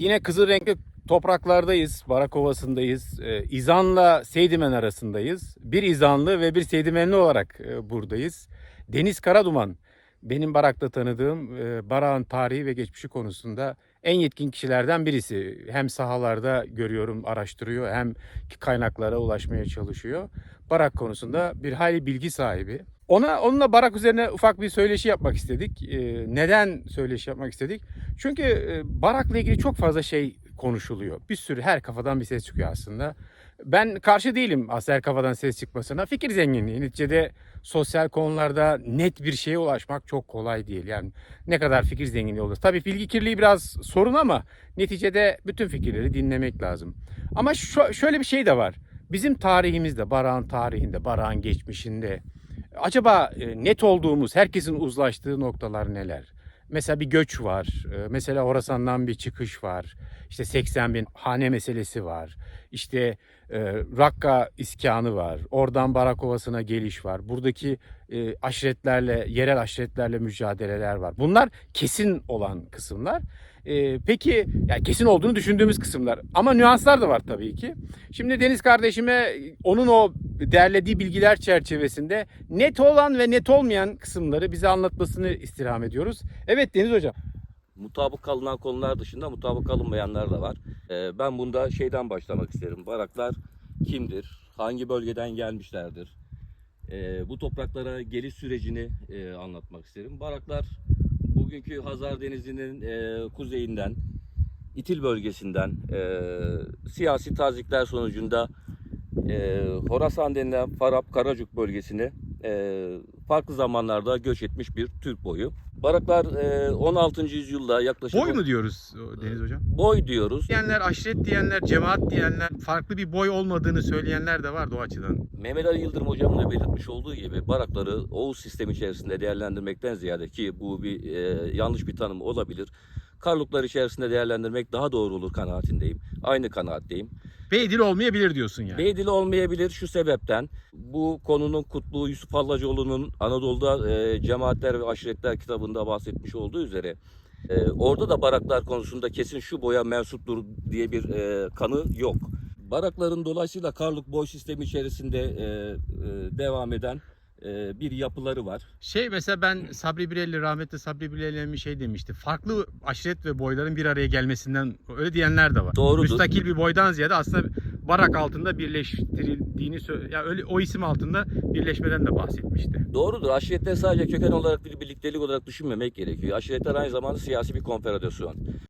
yine kızıl renkli topraklardayız. Barak Ovası'ndayız. Ee, İzan'la Seydimen arasındayız. Bir İzanlı ve bir Seydimenli olarak e, buradayız. Deniz Karaduman benim Barak'ta tanıdığım e, Barak'ın tarihi ve geçmişi konusunda en yetkin kişilerden birisi. Hem sahalarda görüyorum, araştırıyor hem kaynaklara ulaşmaya çalışıyor. Barak konusunda bir hayli bilgi sahibi. Ona onunla Barak üzerine ufak bir söyleşi yapmak istedik. Ee, neden söyleşi yapmak istedik? Çünkü e, Barak'la ilgili çok fazla şey konuşuluyor. Bir sürü her kafadan bir ses çıkıyor aslında. Ben karşı değilim aslında her kafadan ses çıkmasına. Fikir zenginliği. Neticede sosyal konularda net bir şeye ulaşmak çok kolay değil. Yani ne kadar fikir zenginliği olur. Tabii bilgi kirliliği biraz sorun ama neticede bütün fikirleri dinlemek lazım. Ama şöyle bir şey de var. Bizim tarihimizde, Barak'ın tarihinde, Barak'ın geçmişinde acaba e, net olduğumuz, herkesin uzlaştığı noktalar neler? Mesela bir göç var. e, Mesela Horasan'dan bir çıkış var. İşte 80 bin hane meselesi var. İşte e, Rakka iskanı var. Oradan Barak Ovası'na geliş var. Buradaki e, aşiretlerle, yerel aşiretlerle mücadeleler var. Bunlar kesin olan kısımlar. E, peki, yani kesin olduğunu düşündüğümüz kısımlar. Ama nüanslar da var tabii ki. Şimdi Deniz kardeşime onun o derlediği bilgiler çerçevesinde net olan ve net olmayan kısımları bize anlatmasını istirham ediyoruz. Evet Deniz Hocam. Mutabık kalınan konular dışında mutabık kalınmayanlar da var. Ee, ben bunda şeyden başlamak isterim. Baraklar kimdir? Hangi bölgeden gelmişlerdir? Ee, bu topraklara geliş sürecini e, anlatmak isterim. Baraklar bugünkü Hazar Denizi'nin e, kuzeyinden, İtil bölgesinden e, siyasi tazikler sonucunda e, Horasan denilen Farap Karacuk bölgesine e, farklı zamanlarda göç etmiş bir Türk boyu. Baraklar e, 16. yüzyılda yaklaşık Boy mu diyoruz Deniz Hocam? boy diyoruz. Diyenler, aşiret diyenler, cemaat diyenler, farklı bir boy olmadığını söyleyenler de vardı o açıdan. Mehmet Ali Yıldırım hocamın da belirtmiş olduğu gibi barakları Oğuz sistemi içerisinde değerlendirmekten ziyade ki bu bir e, yanlış bir tanım olabilir. Karluklar içerisinde değerlendirmek daha doğru olur kanaatindeyim. Aynı kanaatteyim. Beydil olmayabilir diyorsun yani. Beydili olmayabilir şu sebepten. Bu konunun kutlu Yusuf Hallacıoğlu'nun Anadolu'da e, Cemaatler ve Aşiretler kitabında bahsetmiş olduğu üzere e, orada da baraklar konusunda kesin şu boya mensuptur diye bir e, kanı yok. Barakların dolayısıyla Karluk boy sistemi içerisinde e, e, devam eden bir yapıları var. Şey mesela ben Sabri Birelli, rahmetli Sabri Birelli'nin bir şey demişti. Farklı aşiret ve boyların bir araya gelmesinden öyle diyenler de var. Doğrudur. Müstakil bir boydan ziyade aslında barak altında birleştirildiğini ya öyle o isim altında birleşmeden de bahsetmişti. Doğrudur. Aşiretler sadece köken olarak bir birliktelik olarak düşünmemek gerekiyor. Aşiretler aynı zamanda siyasi bir konfederasyon.